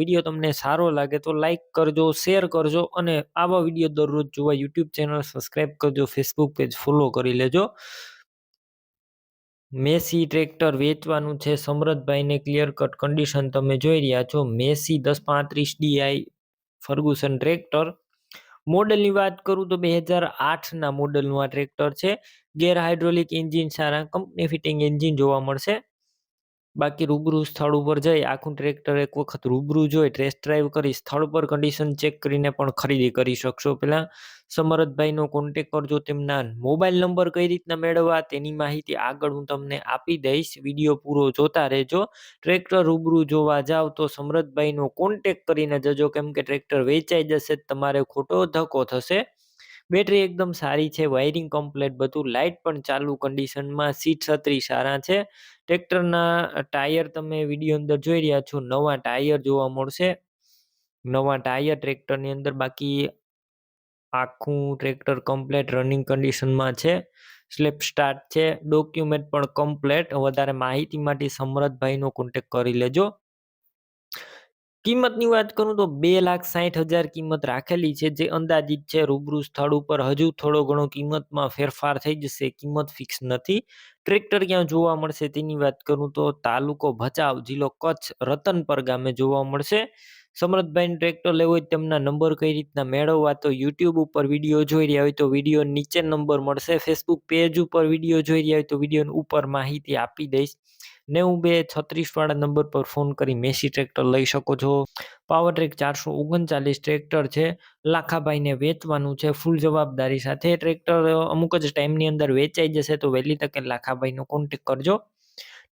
Video તમને સારો લાગે તો લાઇક કરજો શેર કરજો અને આવા વીડિયો દરરોજ જોવા યુટ્યુબ ચેનલ સબસ્ક્રાઈબ કરજો ફેસબુક પેજ ફોલો કરી લેજો. મેસી ટ્રેક્ટર વેચવાનું છે, સમરથભાઈને ક્લિયર કટ કન્ડિશન તમે જોઈ રહ્યા છો. મેસી દસ પાંત્રીસ ડીઆઈ ફર્ગુસન ટ્રેક્ટર. મોડલની વાત કરું તો બે હજાર આઠના મોડલનું આ ટ્રેક્ટર છે. ગેર હાઇડ્રોલિક એન્જિન સારા, કંપની ફિટિંગ એન્જિન જોવા મળશે. બાકી રૂબરૂ સ્થળ ઉપર જઈ આખું ટ્રેક્ટર એક વખત રૂબરૂ જોઈ ટેસ્ટ ડ્રાઈવ કરી સ્થળ પર કન્ડિશન ચેક કરીને પણ ખરીદી કરી શકશો. પહેલાં સમરથભાઈનો કોન્ટેક કરજો, તેમના મોબાઈલ નંબર કઈ રીતના મેળવવા તેની માહિતી આગળ હું તમને આપી દઈશ. વીડિયો પૂરો જોતા રહેજો. ટ્રેક્ટર રૂબરૂ જોવા જાવ તો સમરથભાઈનો કોન્ટેક કરીને જજો, કેમ કે ટ્રેક્ટર વેચાઈ જશે, તમારે ખોટો ધક્કો થશે. બેટરી એકદમ સારી છે, વાયરિંગ કમ્પ્લેટ બધું લાઇટ પણ ચાલુ કન્ડિશનમાં, સીટ છત્રી સારા છે. ટ્રેક્ટરના ટાયર તમે વીડિયો અંદર જોઈ રહ્યા છો, નવા ટાયર જોવા મળશે. નવા ટાયર ટ્રેક્ટરની અંદર બાકી આખું ટ્રેક્ટર કમ્પ્લેટ રનિંગ કન્ડિશનમાં છે. સ્લેપ સ્ટાર્ટ છે, ડોક્યુમેન્ટ પણ કમ્પ્લેટ. વધારે માહિતી માટે સમરથભાઈનો કોન્ટેક કરી લેજો. કિંમતની વાત કરું તો બે લાખ સાહીઠ હજાર કિંમત રાખેલી છે, જે અંદાજિત છે રૂબરૂ સ્થળ ઉપર હજુ થોડો ઘણો કિંમતમાં ફેરફાર થઈ જશે, કિંમત ફિક્સ નથી. ટ્રેક્ટર ક્યાં જોવા મળશે તેની વાત કરું તો તાલુકો ભચાઉ, જિલ્લો કચ્છ, રતનપર ગામે જોવા મળશે. સમૃદ્ધભાઈ ટ્રેક્ટર લેવો હોય તેમના નંબર કઈ રીતના મેળવવા તો યુટ્યુબ ઉપર વીડિયો જોઈ રહ્યા હોય તો વીડિયો નીચે નંબર મળશે. ફેસબુક પેજ ઉપર વીડિયો જોઈ રહ્યા હોય તો વીડિયો ઉપર માહિતી આપી દઈશ. નેવું બે છત્રીસવાળા નંબર પર ફોન કરી મેસી ટ્રેક્ટર લઈ શકો છો. પાવર ટ્રેક ચારસો ઓગણચાલીસ ટ્રેક્ટર છે. લાખાભાઈને વેચવાનું છે. ફૂલ જવાબદારી સાથે ટ્રેક્ટર અમુક જ ટાઈમની અંદર વેચાઈ જશે તો વહેલી તકે લાખાભાઈનો કોન્ટેક કરજો.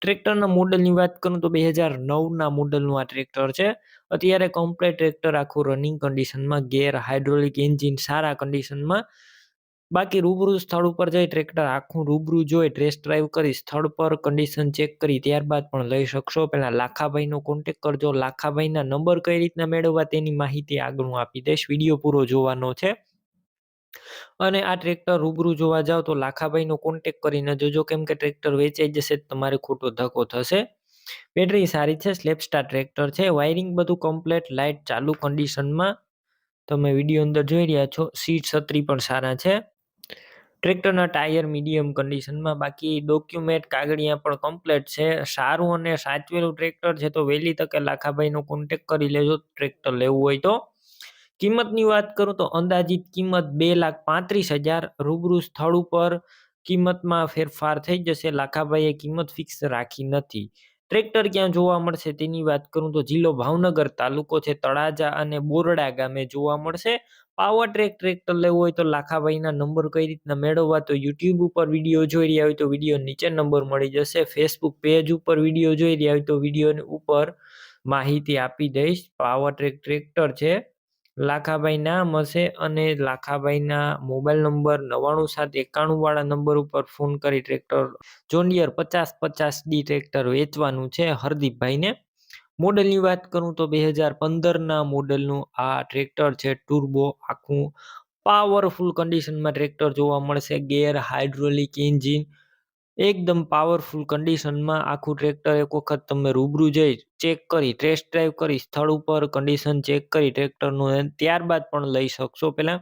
ટ્રેક્ટરના મોડલની વાત કરું તો બે હજાર નવના મોડલનું આ ટ્રેક્ટર છે. અત્યારે કમ્પ્લેટ ટ્રેક્ટર આખું રનિંગ કન્ડિશનમાં ગેર હાઇડ્રોલિક એન્જિન સારા કન્ડિશનમાં બાકી રૂબરૂ સ્થળ ઉપર જઈ ટ્રેક્ટર આખું રૂબરૂ જોઈ ટેસ્ટ ડ્રાઈવ કરી સ્થળ પર કન્ડિશન ચેક કરી. ત્યારબાદ પણ લઈ શકશો. પહેલાં લાખાભાઈનો કોન્ટેક કરજો. લાખાભાઈના નંબર કઈ રીતના મેળવવા તેની માહિતી આગળ આપી દઈશ. વીડિયો પૂરો જોવાનો છે. અને આ ટ્રેક્ટર રૂબરૂ જોવા જાઓ તો લાખાભાઈનો કોન્ટેક કરીને જોજો. કેમ કે ટ્રેક્ટર વેચાઈ જશે તમારે ખોટો ધક્કો થશે. બેટરી સારી છે સ્લેપસ્ટાર ટ્રેક્ટર છે. વાયરિંગ બધું કમ્પ્લેટ લાઇટ ચાલુ કન્ડિશનમાં તમે વીડિયો અંદર જોઈ રહ્યા છો. સીટ છત્રી પણ સારા છે. ટ્રેક્ટરના ટાયર મીડિયમ કન્ડિશનમાં, બાકી ડોક્યુમેન્ટ કાગળિયા પણ કમ્પ્લેટ છે. સારું અને સાચવેલું ટ્રેક્ટર છે તો વહેલી તકે લાખાભાઈનો કોન્ટેક કરી લેજો, ટ્રેક્ટર લેવું હોય તો. કિંમતની વાત કરું તો અંદાજિત કિંમત બે લાખ પાંત્રીસ હજાર, રૂબરૂ સ્થળ ઉપર કિંમતમાં ફેરફાર થઈ જશે. લાખાભાઈએ કિંમત ફિક્સ રાખી નથી. ટ્રેક્ટર ક્યાં જોવા મળશે તેની વાત કરું તો જિલ્લો ભાવનગર તાલુકો છે તળાજા અને બોરડા ગામે જોવા મળશે. પાવર ટ્રેક ટ્રેક્ટર લેવું હોય તો લાખાભાઈના નંબર કઈ રીતના મેળવવા તો યુટ્યુબ ઉપર વીડિયો જોઈ રહ્યા હોય તો વીડિયો નીચે નંબર મળી જશે. ફેસબુક પેજ ઉપર વીડિયો જોઈ રહ્યા હોય તો વીડિયો ઉપર માહિતી આપી દઈશ. પાવર ટ્રેક ટ્રેક્ટર છે લાખાભાઈ નામ હશે અને લાખાભાઈના મોબાઈલ નંબર નવ્વાણું સાત એકાણું વાળા નંબર ઉપર ફોન કરી ટ્રેક્ટર જોન્ડિયર પચાસ પચાસ ડી ટ્રેક્ટર વેચવાનું છે હરદીપભાઈને. મોડલની વાત કરું તો બે હજાર પંદરના મોડલનું આ ટ્રેક્ટર છે ટુર્બો. આખું પાવરફુલ કન્ડિશનમાં ટ્રેક્ટર જોવા મળશે. ગેર હાઇડ્રોલિક એન્જિન એકદમ પાવરફુલ કન્ડિશનમાં આખું ટ્રેક્ટર એક વખત તમે રૂબરૂ જઈ ચેક કરી ટેસ્ટ ડ્રાઈવ કરી, સ્થળ ઉપર કન્ડિશન ચેક કરી ટ્રેક્ટરનું ત્યારબાદ પણ લઈ શકશો. પહેલાં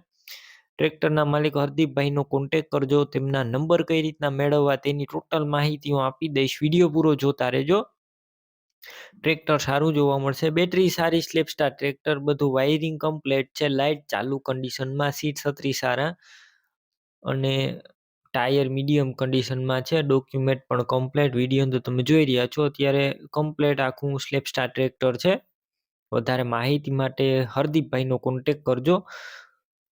ટ્રેક્ટરના માલિક હરદીપભાઈનો કોન્ટેક કરજો, તેમના નંબર કઈ રીતના મેળવવા તેની ટોટલ માહિતી હું આપી દઈશ. વીડિયો પૂરો જોતા રહેજો. ટ્રેક્ટર સારું જોવા મળશે. બેટરી સારી સ્લેપસ્ટાર ટ્રેક્ટર બધું વાયરિંગ કમ્પ્લેટ છે. લાઇટ ચાલુ કન્ડિશનમાં સીટ છત્રી સારા અને ટાયર મીડિયમ કન્ડિશનમાં છે, ડોક્યુમેન્ટ પણ કમ્પ્લેટ, વીડિયો અંદર તમે જોઈ રહ્યા છો, અત્યારે કમ્પ્લેટ આખું સ્લેપસ્ટાર ટ્રેક્ટર છે. વધારે માહિતી માટે હરદીપભાઈનો કોન્ટેક કરજો.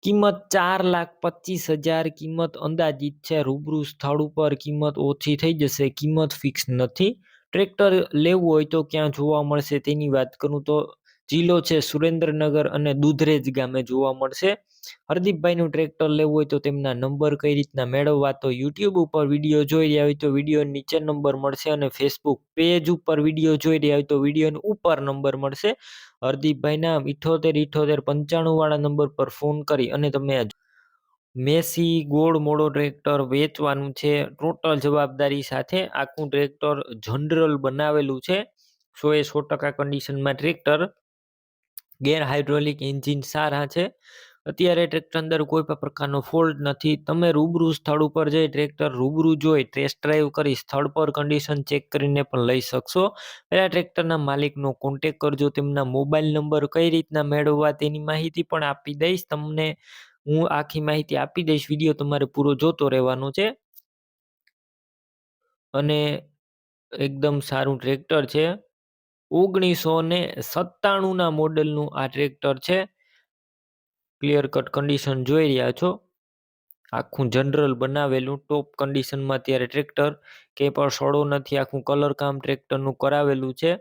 કિંમત ચાર લાખ પચીસ હજાર, કિંમત અંદાજિત છે, રૂબરૂ સ્થળ ઉપર કિંમત ઓછી થઈ જશે, કિંમત ફિક્સ નથી. ટ્રેક્ટર લેવું હોય તો ક્યાં જોવા મળશે તેની વાત કરું તો જિલ્લો છે સુરેન્દ્રનગર અને દુધરેજ ગામે જોવા મળશે. હરદીપભાઈનું ટ્રેક્ટર લેવું હોય તો તેમના નંબર કઈ રીતના મેળવવા તો યુટ્યુબ ઉપર વીડિયો જોઈ રહ્યા હોય તો વીડિયો નીચે નંબર મળશે અને ફેસબુક પેજ ઉપર વીડિયો જોઈ રહ્યા હોય તો વીડિયો ઉપર નંબર મળશે. હરદીપભાઈના ઇઠોતેર ઇઠોતેર પંચાણુંવાળા નંબર પર ફોન કરી અને તમે મેસી ગોળ મોડો ટ્રેક્ટર વેચવાનું છે. ટોટલ જવાબદારી સાથે આખું ટ્રેક્ટર જનરલ બનાવેલું છે. સો એ સો ટકા કન્ડિશનમાં ટ્રેક્ટર ગેર હાઇડ્રોલિક એન્જિન સારા છે. અત્યારે ટ્રેક્ટર અંદર કોઈ પણ પ્રકારનો ફોલ્ટ નથી. તમે રૂબરૂ સ્થળ ઉપર જઈ ટ્રેક્ટર રૂબરૂ જોઈ ટેસ્ટ ડ્રાઈવ કરી સ્થળ પર કન્ડિશન ચેક કરીને પણ લઈ શકશો. પહેલાં ટ્રેક્ટરના માલિકનો કોન્ટેક કરજો, તેમના મોબાઈલ નંબર કઈ રીતના મેળવવા તેની માહિતી પણ આપી દઈશ. તમને હું આખી માહિતી આપી દઈશ. વીડિયો તમારે પૂરો જોતો રહેવાનો છે. અને એકદમ સારું ટ્રેક્ટર છે. ઓગણીસો ને સત્તાણુંના મોડલનું આ ટ્રેક્ટર છે. ક્લિયર કટ કન્ડિશન જોઈ રહ્યા છો. આખું જનરલ બનાવેલું ટોપ કન્ડિશનમાં અત્યારે ટ્રેક્ટર કે પણ સડો નથી, આખું કલર કામ ટ્રેક્ટરનું કરાવેલું છે.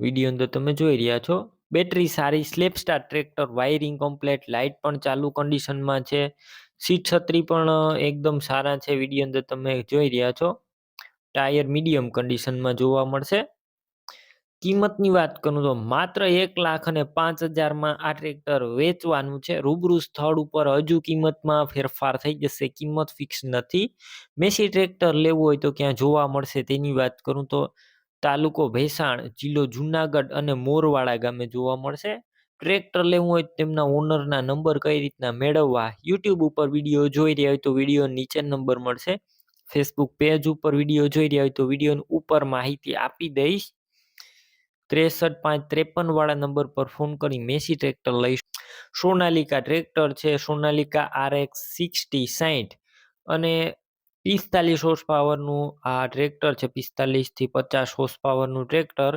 વીડિયો અંદર તમે જોઈ રહ્યા છો. બેટરી સારી self start tractor wiring complete light પણ ચાલુ કન્ડિશનમાં છે. સીટ છત્રી પણ એકદમ સારા છે, વીડિયો અંદર તમે જોઈ રહ્યા છો. ટાયર મીડિયમ કન્ડિશનમાં જોવા મળશે. કિંમતની વાત કરું તો માત્ર એક લાખ અને પાંચ હજારમાં આ ટ્રેક્ટર વેચવાનું છે. રૂબરૂ સ્થળ ઉપર હજુ કિંમતમાં ફેરફાર થઈ જશે. કિંમત ફિક્સ નથી. મેસી ટ્રેક્ટર લેવું હોય તો ક્યાં જોવા મળશે તેની વાત કરું તો તાલુકો ભેસાણ, જિલ્લો જુનાગઢ અને મોરવાડા ગામે જોવા મળશે. ટ્રેક્ટર લેવું હોય તેમના ઓનરના નંબર કઈ રીતના મેળવવા યુટ્યુબ ઉપર વીડિયો જોઈ રહ્યા હોય તો વીડિયો નીચે નંબર મળશે. ફેસબુક પેજ ઉપર વીડિયો જોઈ રહ્યા હોય તો વીડિયો ઉપર માહિતી આપી દઈશ. ત્રેસઠ પાંચ ત્રેપન વાળા નંબર પર ફોન કરી મેસી ટ્રેક્ટર લઈ સોનાલિકા ટ્રેક્ટર છે. સોનાલિકા આર એક્સ સિક્સટી સાઠ અને પિસ્તાલીસ હોર્સ પાવરનું આ ટ્રેક્ટર છે. પિસ્તાલીસથી પચાસ હોર્સ પાવરનું ટ્રેક્ટર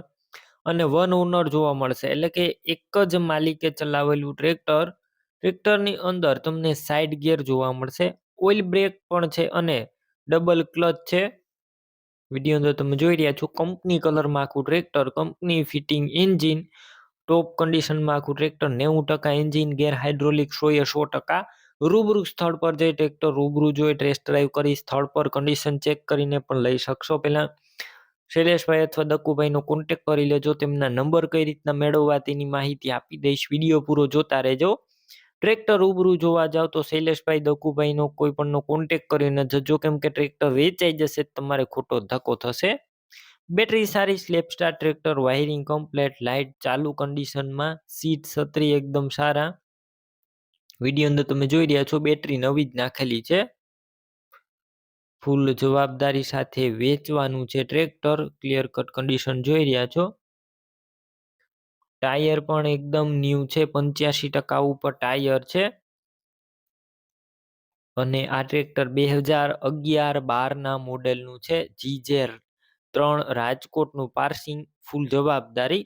અને વન ઓનર જોવા મળશે. એટલે કે એક જ માલિકે ચલાવેલું ટ્રેક્ટર. ટ્રેક્ટરની અંદર તમને સાઇડ ગિયર જોવા મળશે. ઓઇલ બ્રેક પણ છે અને ડબલ ક્લચ છે. વીડિયો અંદર તમે જોઈ રહ્યા છો, કંપની કલરમાં આખું tractor, company fitting engine, top કન્ડિશનમાં આખું ટ્રેક્ટર, નેવું ટકા એન્જિન, ગેર હાઇડ્રોલિક સો એ સો ટકા. રૂબરૂ સ્થળ પર જઈ ટ્રેક્ટર રૂબરૂ જોઈ, ટેસ્ટ ડ્રાઈવ કરી, સ્થળ પર કન્ડિશન ચેક કરીને પણ લઈ શકશો. પહેલાં શૈલેષભાઈ અથવા દક્કુભાઈનો કોન્ટેક કરી લેજો, તેમના નંબર કઈ રીતના મેળવવા તેની માહિતી આપી દઈશ. વીડિયો પૂરો જોતા રહેજો. ટ્રેક્ટર રૂબરૂ જોવા જાવ તો શૈલેષભાઈ દકુભાઈનો કોઈ પણનો કોન્ટેક કરીને જજો કેમ કે ટ્રેક્ટર વેચાઈ જશે તમારે ખોટો ધક્કો થશે. બેટરી સારી self start tractor, wiring complete light ચાલુ કન્ડિશનમાં સીટ છત્રી એકદમ સારા. વીડિયો અંદર તમે જોઈ રહ્યા છો, બેટરી નવી જ નાખેલી છે. ફૂલ જવાબદારી સાથે વેચવાનું છે ટ્રેક્ટર. ક્લિયર કટ કન્ડિશન જોઈ રહ્યા છો. ટાયર પણ એકદમ ન્યૂ છે પંચ્યાસી ટકા ઉપર ટાયર છે. અને આ ટ્રેક્ટર બે હજાર અગિયાર બારના મોડેલનું છે, જીજેર ત્રણ રાજકોટનું પાર્સિંગ, ફૂલ જવાબદારી.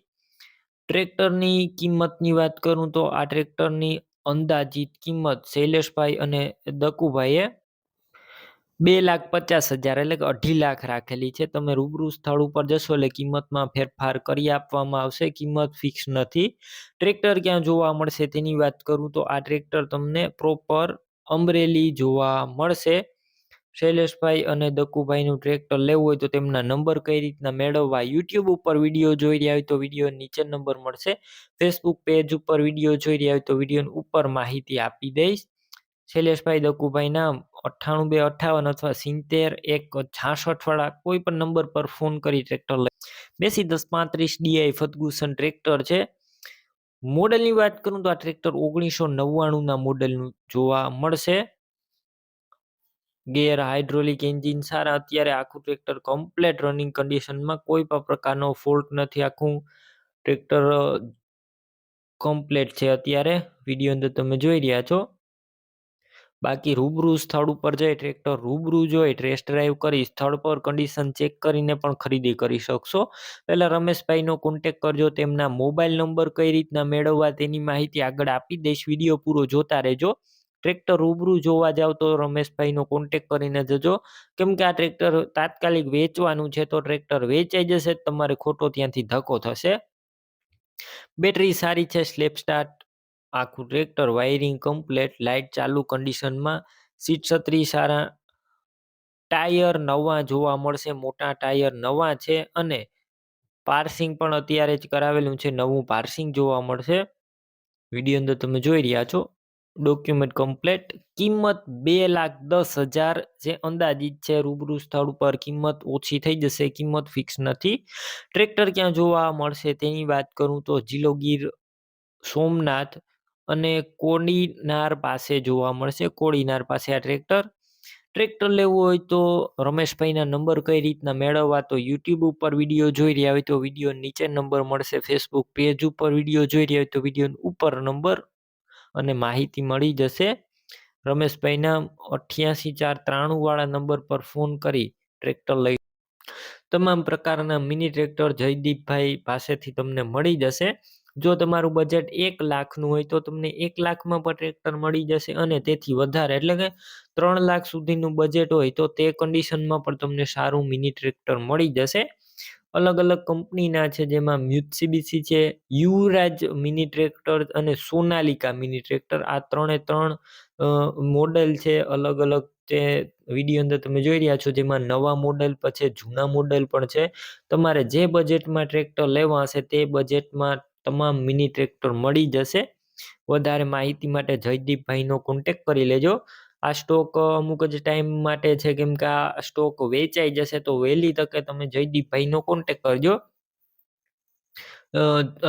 ટ્રેક્ટરની કિંમતની વાત કરું તો આ ટ્રેક્ટરની અંદાજિત કિંમત શૈલેષભાઈ અને દકુભાઈએ બે લાખ પચાસ હજાર એટલે કે અઢી લાખ રાખેલી છે. તમે રૂબરૂ સ્થળ ઉપર જશો એટલે કિંમતમાં ફેરફાર કરી આપવામાં આવશે. કિંમત ફિક્સ નથી. ટ્રેક્ટર ક્યાં જોવા મળશે તેની વાત કરું તો આ ટ્રેક્ટર તમને પ્રોપર અમરેલી જોવા મળશે. શૈલેષભાઈ અને દકુભાઈનું ટ્રેક્ટર લેવું હોય તો તેમના નંબર કઈ રીતના મેળવવા યુટ્યુબ ઉપર વીડિયો જોઈ રહ્યા હોય તો વીડિયો નીચે નંબર મળશે. ફેસબુક પેજ ઉપર વીડિયો જોઈ રહ્યા હોય તો વીડિયો ઉપર માહિતી આપી દઈશ. શૈલેષભાઈ દકુભાઈ નામ અઠ્ઠાણું બે અઠ્ઠાવન અથવા સિત્તેર, એક છાસઠ વાળા કોઈ પણ નંબર પર ફોન કરી ટ્રેક્ટર લઈ. બેસી દસ પાંત્રીસ ડીઆઈ ફતગુસન ટ્રેક્ટર છે. મોડલની વાત કરું તો આ ટ્રેક્ટર ઓગણીસો નવ્વાણુંના મોડલનું જોવા મળશે. ગેર હાઇડ્રોલિક એન્જિન સારા. અત્યારે આખું ટ્રેક્ટર કમ્પ્લેટ રનિંગ કન્ડિશનમાં કોઈ પણ પ્રકારનો ફોલ્ટ નથી. આખું ટ્રેક્ટર કમ્પ્લેટ છે અત્યારે. વીડિયો અંદર તમે જોઈ રહ્યા છો. બાકી રૂબરૂ સ્થળ ઉપર જઈ ટ્રેક્ટર રૂબરૂ જોઈ ટેસ્ટ ડ્રાઈવ કરી, સ્થળ પર કન્ડિશન ચેક કરીને પણ ખરીદી કરી શકશો. પહેલાં રમેશભાઈનો કોન્ટેક કરજો, તેમના મોબાઈલ નંબર કઈ રીતના મેળવવા તેની માહિતી આગળ આપી દઈશ. વીડિયો પૂરો જોતા રહેજો. ટ્રેક્ટર રૂબરૂ જોવા જાવ તો રમેશભાઈનો કોન્ટેક કરીને જજો. કેમ કે આ ટ્રેક્ટર તાત્કાલિક વેચવાનું છે તો ટ્રેક્ટર વેચાઈ જશે, તમારે ખોટો ત્યાંથી ધક્કો થશે. બેટરી સારી છે સ્લેપ સ્ટાર્ટ આખું ટ્રેક્ટર વાયરિંગ કમ્પ્લેટ લાઇટ ચાલુ કન્ડિશનમાં સીટ છત્રી સારા, ટાયર નવા જોવા મળશે, મોટા ટાયર નવા છે અને પાર્સિંગ પણ અત્યારે જ કરાવેલું છે, નવું પાર્સિંગ જોવા મળશે. વીડિયો અંદર તમે જોઈ રહ્યા છો. ડોક્યુમેન્ટ કમ્પ્લેટ કિંમત બે લાખ દસ હજાર જે અંદાજિત છે, રૂબરૂ સ્થળ ઉપર કિંમત ઓછી થઈ જશે, કિંમત ફિક્સ નથી. ટ્રેક્ટર ક્યાં જોવા મળશે તેની વાત કરું તો જિલ્લો સોમનાથ અને કોડીનાર પાસે જોવા મળશે. કોડીનાર પાસે આ ટ્રેક્ટર. ટ્રેક્ટર લેવું હોય તો રમેશભાઈના નંબર કઈ રીતના મેળવવા તો યુટ્યુબ ઉપર વીડિયો જોઈ રહ્યા હોય તો વીડિયો નીચે નંબર મળશે. ફેસબુક પેજ ઉપર વીડિયો જોઈ રહ્યા હોય તો વીડિયો ઉપર નંબર અને માહિતી મળી જશે. રમેશભાઈના અઠ્યાસી ચાર ત્રાણું વાળા નંબર પર ફોન કરી ટ્રેક્ટર લઈ. તમામ પ્રકારના મિની ટ્રેક્ટર જયદીપભાઈ પાસેથી તમને મળી જશે. જો તમારું બજેટ એક લાખનું હોય તો તમને એક લાખમાં પણ ટ્રેક્ટર મળી જશે અને તેથી વધારે. એટલે કે ત્રણ લાખ સુધીનું બજેટ હોય તો તે કન્ડિશનમાં પણ તમને સારું મિની ટ્રેક્ટર મળી જશે. અલગ અલગ કંપનીના છે જેમાં મ્યુત્સિબીસી છે, યુવરાજ મિની ટ્રેક્ટર અને સોનાલિકા મિની ટ્રેક્ટર આ ત્રણે ત્રણ મોડેલ છે. અલગ અલગ તે વીડિયો અંદર તમે જોઈ રહ્યા છો જેમાં નવા મોડેલ પછી જૂના મોડેલ પણ છે. તમારે જે બજેટમાં ટ્રેક્ટર લેવા હશે તે બજેટમાં તમામ મિની ટ્રેક્ટર મળી જશે. વધારે માહિતી માટે જયદીપભાઈનો કોન્ટેક કરી લેજો. આ સ્ટોક અમુક જ ટાઈમ માટે છે કેમ કે આ સ્ટોક વેચાઈ જશે તો વહેલી તકે તમે જયદીપભાઈનો કોન્ટેક કરજો.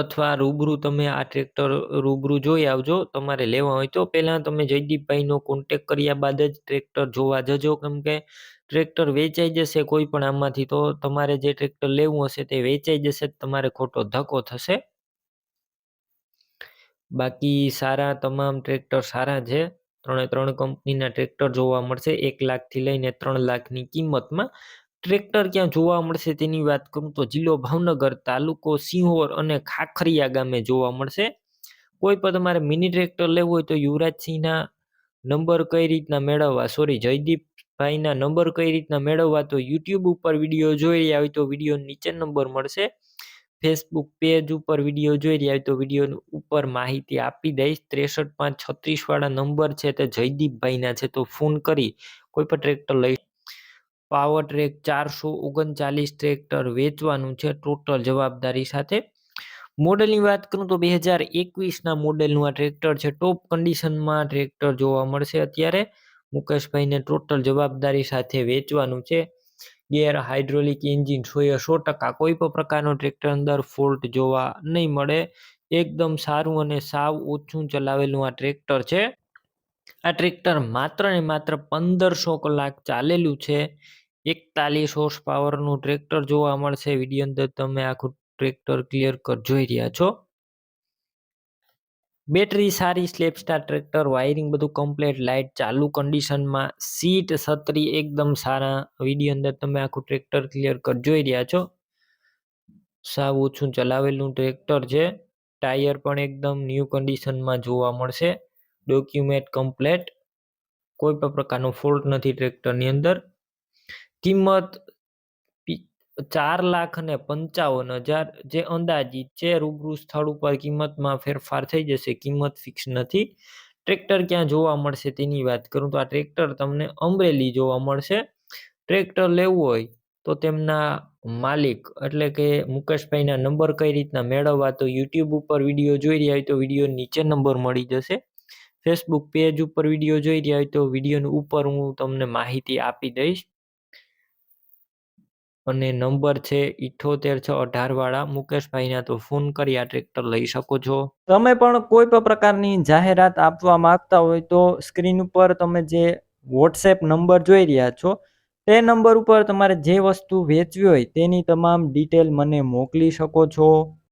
અથવા રૂબરૂ તમે આ ટ્રેક્ટર રૂબરૂ જોઈ આવજો. તમારે લેવા હોય તો પહેલાં તમે જયદીપભાઈનો કોન્ટેક કર્યા બાદ જ ટ્રેક્ટર જોવા જજો. કેમ કે ટ્રેક્ટર વેચાઈ જશે કોઈ પણ આમાંથી તો તમારે જે ટ્રેક્ટર લેવું હશે તે વેચાઈ જશે તમારે ખોટો ધક્કો થશે. બાકી સારા તમામ ટ્રેક્ટર સારા છે. ત્રણે ત્રણ કંપનીના ટ્રેક્ટર જોવા મળશે. એક લાખથી લઈને ત્રણ લાખની કિંમતમાં ટ્રેક્ટર ક્યાં જોવા મળશે તેની વાત કરું તો જિલ્લો ભાવનગર, તાલુકો સિંહોર અને ખાખરિયા ગામે જોવા મળશે. કોઈ પણ તમારે મિની ટ્રેક્ટર લેવું હોય તો યુવરાજસિંહના નંબર કઈ રીતના મેળવવા? સોરી જયદીપભાઈના નંબર કઈ રીતના મેળવવા? તો યુટ્યુબ ઉપર વીડિયો જોઈ રહ્યા હોય તો વીડિયો નીચે નંબર મળશે. ફેસબુક પેજ ઉપર વીડિયો જોઈ રહ્યા હોય તો વીડિયો ઉપર માહિતી આપી દઈશ. ત્રેસઠ પાંચ છત્રીસવાળા નંબર છે તે જયદીપભાઈના છે તો ફોન કરી કોઈ પણ ટ્રેક્ટર લઈ પાવર ટ્રેક ચારસો ઓગણચાલીસ ટ્રેક્ટર વેચવાનું છે ટોટલ જવાબદારી સાથે. મોડેલની વાત કરું તો બે હજાર એકવીસના મોડેલનું આ ટ્રેક્ટર છે. ટોપ કન્ડિશનમાં ટ્રેક્ટર જોવા મળશે અત્યારે. મુકેશભાઈને ટોટલ જવાબદારી સાથે વેચવાનું છે. ગેર હાઇડ્રોલિક એન્જિન સો એ સો ટકા કોઈ પણ પ્રકારનો ટ્રેક્ટર અંદર ફોલ્ટ જોવા નહીં મળે. એકદમ સારું અને સાવ ઓછું ચલાવેલું આ ટ્રેક્ટર છે. આ ટ્રેક્ટર માત્ર ને માત્ર પંદરસો કલાક ચાલેલું છે. એકતાલીસ હોર્સ પાવરનું ટ્રેક્ટર જોવા મળશે. વીડિયો અંદર તમે આખું ટ્રેક્ટર ક્લિયર કર જોઈ રહ્યા છો. બેટરી સારી સ્લેપ સ્ટાર ટ્રેક્ટર, વાયરિંગ બધું કમ્પ્લીટ લાઇટ ચાલુ કન્ડિશનમાં સીટ છત્રી એકદમ સારા વીડિયો અંદર તમે આખું ટ્રેક્ટર ક્લિયર કર, જોઈ રહ્યા છો? સાવ ઓછું ચલાવેલું ટ્રેક્ટર છે. ટાયર પણ એકદમ ન્યૂ કન્ડિશનમાં જોવા મળશે. ડોક્યુમેન્ટ કમ્પ્લેટ કોઈ પણ પ્રકારનો ફોલ્ટ નથી ટ્રેક્ટરની અંદર. કિંમત ચાર લાખ અને પંચાવન હજાર જે અંદાજિત છે, રૂબરૂ સ્થળ ઉપર કિંમતમાં ફેરફાર થઈ જશે. કિંમત ફિક્સ નથી. ટ્રેક્ટર ક્યાં જોવા મળશે તેની વાત કરું તો આ ટ્રેક્ટર તમને અમરેલી જોવા મળશે. ટ્રેક્ટર લેવું હોય તો તેમના માલિક એટલે કે મુકેશભાઈના નંબર કઈ રીતના મેળવવા તો યુટ્યુબ ઉપર વીડિયો જોઈ રહ્યા હોય તો વીડિયો નીચે નંબર મળી જશે. ફેસબુક પેજ ઉપર વીડિયો જોઈ રહ્યા હોય તો વિડીયોની ઉપર હું તમને માહિતી આપી દઈશ. અને નંબર છે ઇઠોતેર છ અઢાર વાળા મુકેશભાઈના તો ફોન કરી આ ટ્રેક્ટર લઈ શકો છો. તમે પણ કોઈ પણ પ્રકારની જાહેરાત આપવા માંગતા હોય તો સ્ક્રીન ઉપર તમે જે વોટ્સએપ નંબર જોઈ રહ્યા છો, તે નંબર ઉપર તમારે જે વસ્તુ વેચવી હોય તેની તમામ ડિટેલ મને મોકલી શકો છો.